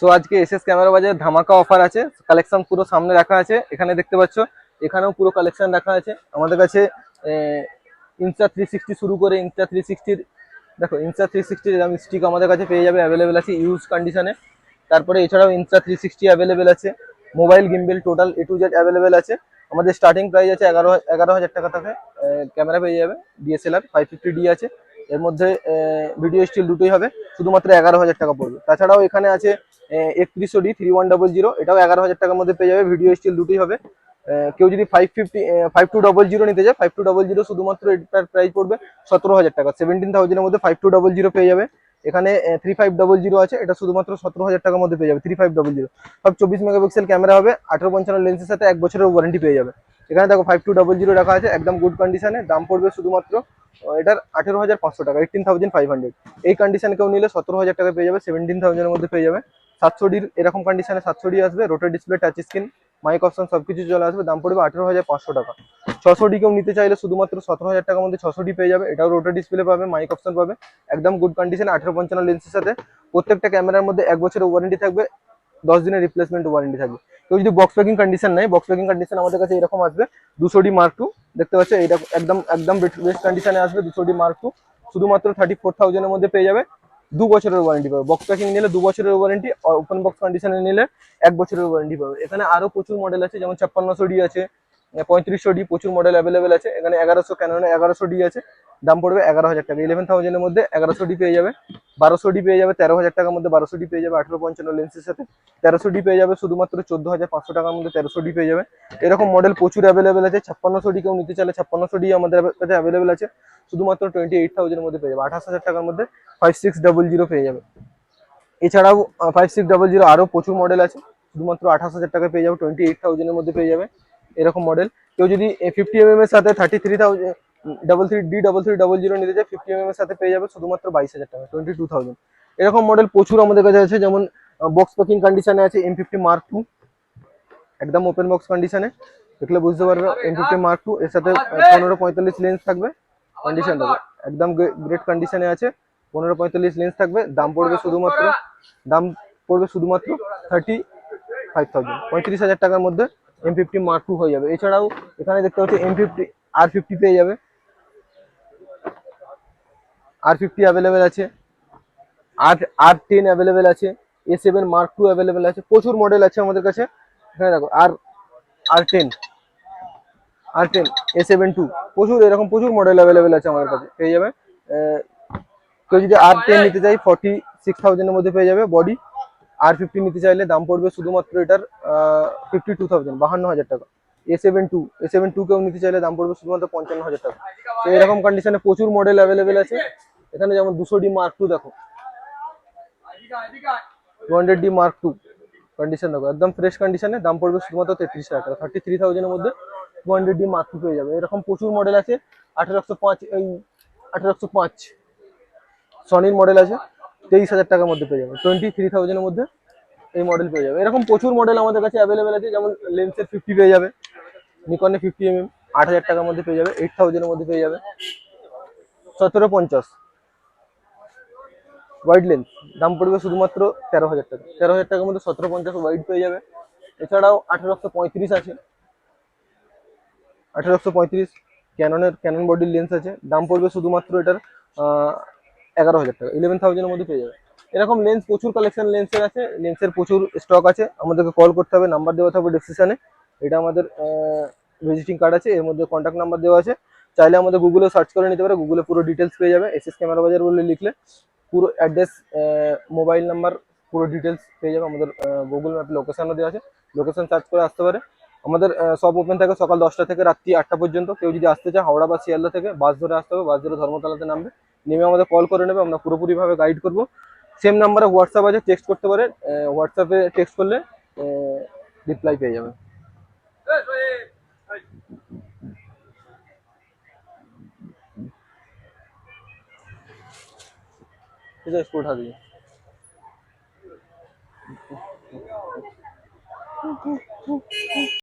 So আজকে SS camera বাজারে ধামাকা অফার আছে। কালেকশন পুরো সামনে রাখা আছে। এখানে দেখতে পাচ্ছ, এখানেও পুরো কালেকশন রাখা আছে। আমাদের কাছে ইনসা থ্রি সিক্সটি শুরু করে ইনসা থ্রি সিক্সটির দেখো ইনসা থ্রি সিক্সটির এরকম স্টিক আমাদের কাছে পেয়ে যাবে অ্যাভেলেবেল আছে ইউজ কন্ডিশনে তারপরে এছাড়াও ইনসা থ্রি সিক্সটি অ্যাভেলেবেল আছে। Mobile gimbal total A to Z available আছে। আমাদের স্টার্টিং প্রাইস আছে এগারো এগারো হাজার টাকা থেকে ক্যামেরা পেয়ে যাবে। ডিএসএলআর ফাইভ ফিফটি ডি আছে। এর মধ্যে ভিডিও স্টিল দুটোই হবে। শুধুমাত্র এগারো হাজার টাকা পড়বে। তাছাড়াও এখানে আছে একত্রিশশো D three one double zero এটাও এগারো হাজার টাকার মধ্যে পেয়ে যাবে ভিডিও স্টিল দুটোই হবে। কেউ যদি five fifty five two double zero নিতে চায় ফাইভ টু ডবল জিরো শুধুমাত্র এটার প্রাইস পড়বে সতেরো হাজার টাকা সেভেন্টিন থাউজেন্ডের মধ্যে ফাইভ টু ডবল জিরো পেয়ে যাবে। এখানে থ্রি ফাইভ ডবল জিরো আছে, এটা শুধুমাত্র সতেরো হাজার টাকার মধ্যে পেয়ে যাবে থ্রি ফাইভ ডবল জিরো সব চব্বিশ মেগাপিক্সেল ক্যামেরা হবে, আঠারো পঞ্চান্ন লেন্সের সাথে এক বছরের ওয়ারেন্টি পেয়ে যাবে। এখানে দেখো ফাইভ টু ডবল জিরো রাখা আছে, একদম গুড কন্ডিশনে দাম পড়বে শুধুমাত্র এটার আঠেরো হাজার পাঁচশো টাকা এইটিন থাউজেন্ড ফাইভ হান্ড্রেড এই কন্ডিশন কেউ নিলে সতেরো হাজার টাকা পেয়ে যাবে সেভেন্টিন থাউজেন্ডের মধ্যে পেয়ে যাবে। সাতশো ডির এরকম কন্ডিশনে সাতশোডি আসবে rotor display touch screen mic option সবকিছু চলে আসবে, দাম পড়বে আঠেরো হাজার পাঁচশো টাকা। ছশো ডি কেউ নিতে চাইলে শুধুমাত্র সতেরো হাজার টাকার মধ্যে ছশো ডি পেয়ে যাবে, এটাও রোটার ডিসপ্লে পাবে মাইক অপশন পাবে। একদম গুড কন্ডিশনে আঠেরো পঞ্চান্ন লেন্সের সাথে। প্রত্যেকটা ক্যামেরার মধ্যে এক বছরের ওয়ারেন্টি থাকবে, দশ দিনের রিপ্লেসমেন্ট ওয়ারেন্টি থাকবে। কেউ যদি বক্স প্যাকিং কন্ডিশন নেয় বক্স প্যাকিং কন্ডিশন আমাদের কাছে এরকম আসবে দুশো ডি মার্ক টু দেখতে পাচ্ছ এটা একদম একদম বেস্ট কন্ডিশনে আসবে দুশো ডি মার্ক টু শুধুমাত্র থার্টি ফোর থাউজেন্ডের মধ্যে পেয়ে যাবে। দু বছরের ওয়ারেন্টি পাবে। বক্স প্যাকিং নিলে দু বছরের ওয়ারেন্টি ওপেন বক্স কন্ডিশনে নিলে এক বছরের ওয়ারেন্টি পাবে। এখানে আরও প্রচুর মডেল আছে, যেমন ছাপ্পান্নশো ডি আছে পঁয়ত্রিশশো ডি প্রচুর মডেল অ্যাভেলেবেল আছে। এখানে এগারোশো ক্যানোনে এগারোশো ডি আছে। দাম পড়বে এগারো হাজার টাকা। ইলেভেন থাউজেন্ডের মধ্যে এগারোশো ডি পেয়ে যাবে। বারোশো ডি পেয়ে যাবে, তেরো হাজার টাকার মধ্যে বারোশো ডি পেয়ে যাবে, আঠারো পঞ্চান্ন লেন্সের সাথে। তেরোশো ডি পেয়ে যাবে, শুধুমাত্র চোদ্দ হাজার পাঁচশো টাকার মধ্যে তেরোশো ডি পেয়ে যাবে। এরকম মডেল প্রচুর অ্যাভেলেবেল আছে। ছাপ্পান্নশো ডি কেউ নিতে চাইলে ছাপ্পান্নশো ডি আমাদের কাছে অ্যাভেলেবেল আছে। শুধুমাত্র টোয়েন্টি এইট থাউজেন্ডের মধ্যে পেয়ে যাবে। আঠাশ হাজার টাকার মধ্যে ফাইভ সিক্স ডাবল জিরো পেয়ে যাবে। এছাড়াও ফাইভ সিক্স ডাবল জিরো আরও প্রচুর মডেল আছে। শুধুমাত্র আঠাশ হাজার টাকা পেয়ে যাবে টোয়েন্টি এইট থাউজেন্ডের মধ্যে পেয়ে যাবে। এরকম মডেল কেউ যদি ফিফটি এম এর সাথে thirty three thousand double three D double three double zero নিতে চায় ফিফটি এম এর সাথে পেয়ে যাবে শুধুমাত্র বাইশ হাজার টাকা টোয়েন্টি টু থাউজেন্ড এরকম মডেল প্রচুর আমাদের কাছে আছে যেমন বক্স প্যাকিং কন্ডিশনে আছে এম ফিফটি মার্ক টু একদম ওপেন বক্স কন্ডিশনে দেখলে বুঝতে পারবে এম ফিফটি মার্ক টু এর সাথে পনেরো পঁয়তাল্লিশ লেন্স থাকবে। কন্ডিশন থাকবে একদম গ্রেট কন্ডিশনে আছে পনেরো পঁয়তাল্লিশ লেন্স থাকবে দাম পড়বে শুধুমাত্র দাম পড়বে শুধুমাত্র থার্টি ফাইভ থাউজেন্ড পঁয়ত্রিশ হাজার টাকার মধ্যে এম ফিফটি মার্ক টু হয়ে যাবে। এছাড়াও এখানে দেখতে পাচ্ছি এম ফিফটি আর ফিফটি পেয়ে যাবে। আর ফিফটি অ্যাভেলেবেল আছে। আর আর টেন অ্যাভেলেবেল আছে। A seven mark two available আছে। প্রচুর মডেল আছে আমাদের কাছে। এখানে দেখো আর R ten R ten A seven two প্রচুর এরকম প্রচুর মডেল অ্যাভেলেবেল আছে আমাদের কাছে। পেয়ে যাবে। কেউ যদি আর টেন নিতে চাই ফর্টি সিক্স থাউজেন্ডের মধ্যে পেয়ে যাবে। বডি আর ফিফটি নিতে চাইলে দাম পড়বে শুধুমাত্র এটার ফিফটি টু থাউজেন্ড বাহান্ন হাজার টাকা। A seven two A seven two কেউ নিতে চাইলে দাম পড়বে শুধুমাত্র পঞ্চান্ন হাজার টাকা। তো এরকম কন্ডিশনে প্রচুর মডেল অ্যাভেলেবেল আছে। এখানে যেমন দুশো ডি মার্ক টু দেখো। Two hundred D mark two condition দেখো। একদম ফ্রেশ কন্ডিশনে দাম পড়বে শুধুমাত্র তেত্রিশ হাজার টাকা। থার্টি থ্রি থাউজেন্ডের মধ্যে two hundred D mark two পেয়ে যাবে। এরকম প্রচুর মডেল আছে। আঠেরোশো পাঁচ, এই আঠেরোশো পাঁচ সনির মডেল আছে। তেইশ হাজার টাকার মধ্যে পেয়ে যাবে। টোয়েন্টি থ্রি থাউজেন্ডের মধ্যে এই মডেল পেয়ে যাবে। এরকম প্রচুর মডেল আমাদের কাছে অ্যাভেলেবেল আছে, যেমন লেন্সের ফিফটি পেয়ে যাবে নিকনে ফিফটি এম এম আট হাজার টাকার মধ্যে পেয়ে যাবে এইট থাউজেন্ডের মধ্যে পেয়ে যাবে। সতেরো পঞ্চাশ ওয়াইড লেন্স দাম পড়বে শুধুমাত্র তেরো হাজার টাকা। তেরো হাজার টাকার মধ্যে সতেরো পঞ্চাশ হোয়াইট পেয়ে যাবে। এছাড়াও আঠেরোশো পঁয়ত্রিশ আছে। আঠেরোশো পঁয়ত্রিশ ক্যাননের ক্যানন বডির লেন্স আছে। দাম পড়বে শুধুমাত্র এটার এগারো হাজার টাকা ইলেভেন থাউজেন্ডের মধ্যে পেয়ে যাবে। এরকম লেন্স প্রচুর কালেকশন লেন্সের আছে লেন্সের প্রচুর স্টক আছে। আমাদেরকে কল করতে হবে নাম্বার দেওয়া থাকবে ডিসক্রিপশনে এটা আমাদের ভিজিটিং কার্ড আছে, এর মধ্যে কন্ট্যাক্ট নাম্বার দেওয়া আছে। চাইলে আমাদের গুগলে সার্চ করে নিতে পারে গুগলে পুরো ডিটেলস পেয়ে যাবে এস এস ক্যামেরা বাজার বলে লিখলে। পুরো অ্যাড্রেস মোবাইল নাম্বার পুরো ডিটেলস পেয়ে যাবে আমাদের গুগল ম্যাপে লোকেশনও দেওয়া আছে। লোকেশন সার্চ করে আসতে পারে। আমাদের সব ওপেন থাকে সকাল দশটা থেকে রাত্রি আটটা পর্যন্ত কেউ যদি আসতে চায় হাওড়া বা শিয়ালদা থেকে বাস ধরে আসতে হবে বাস ধরে ধর্মতলাতে নামবে নেমে আমাদের কল করে নেবে আমরা পুরোপুরিভাবে গাইড করবো সেম নাম্বারে হোয়াটসঅ্যাপ আছে টেক্সট করতে পারে হোয়াটসঅ্যাপে টেক্সট করলে রিপ্লাই পেয়ে যাবে ठीक है इसको उठा दीजिए